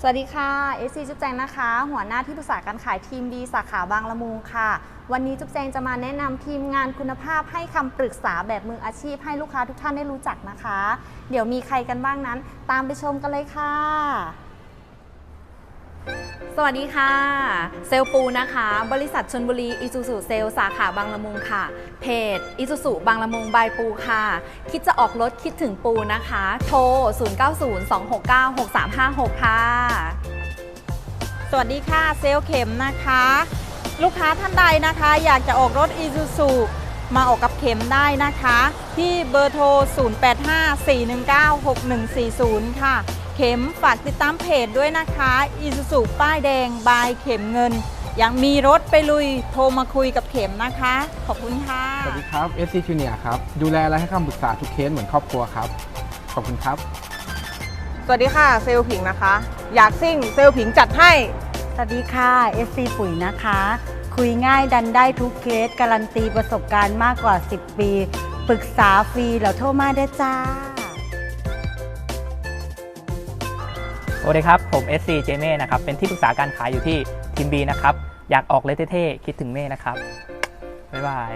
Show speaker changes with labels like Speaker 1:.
Speaker 1: สวัสดีค่ะ SC จุ๊บแจงนะคะ หัวหน้าที่ปรึกษาการขายทีมดีสาขาบางละมุงค่ะ วันนี้จุ๊บแจงจะมาแนะนำทีมงานคุณภาพให้คำปรึกษาแบบมืออาชีพให้ลูกค้าทุกท่านได้รู้จักนะคะ เดี๋ยวมีใครกันบ้างนั้น ตามไปชมกันเลยค่ะ
Speaker 2: สวัสดีค่ะ เซลปูนะคะ บริษัทชนบุรีอิซูซูเซลสาขาบางละมุงค่ะ เพจอิซูซูบางละมุงบายปูค่ะ คิดจะออกรถคิดถึงปูนะคะ โทร 0902696356 ค่ะ
Speaker 3: สวัสดีค่ะเซลเข็มนะคะ ลูกค้าท่านใดนะคะ อยากจะออกรถ i ี u z u มาออกกับเข็มได้นะคะ ที่เบอร์โทร 0854196140 ค่ะ เข็มฝากติดตามเพจด้วยนะคะ i ี u z u ป้ายแดงบายเข็มเงิน ยังมีรถไปลุยโทรมาคุยกับเข็มนะคะ ขอบคุณค่ะ
Speaker 4: สวัสดีครับ SC Junior ครับ ดูแลและให้คำปรึกษาทุกเคสเหมือนครอบครัวครับ ขอบคุณครับ
Speaker 5: สวัสดีค่ะเซลลผิงนะคะ อยากซิ่งเซลลผิงจัดให้
Speaker 6: สวัสดีค่ะ SC ปุ๋ยนะคะ คุยง่ายดันได้ทุกเคส การันตีประสบการณ์มากกว่า 10 ปี ปรึกษาฟรีแล้วโทรมาได้จ้า
Speaker 7: สวัสดีครับ ผม SC เจเม่นะครับ เป็นที่ปรึกษาการขายอยู่ที่ทีมบีนะครับ อยากออกเลยเท่ๆ คิดถึงเม่นะครับ บ๊ายบาย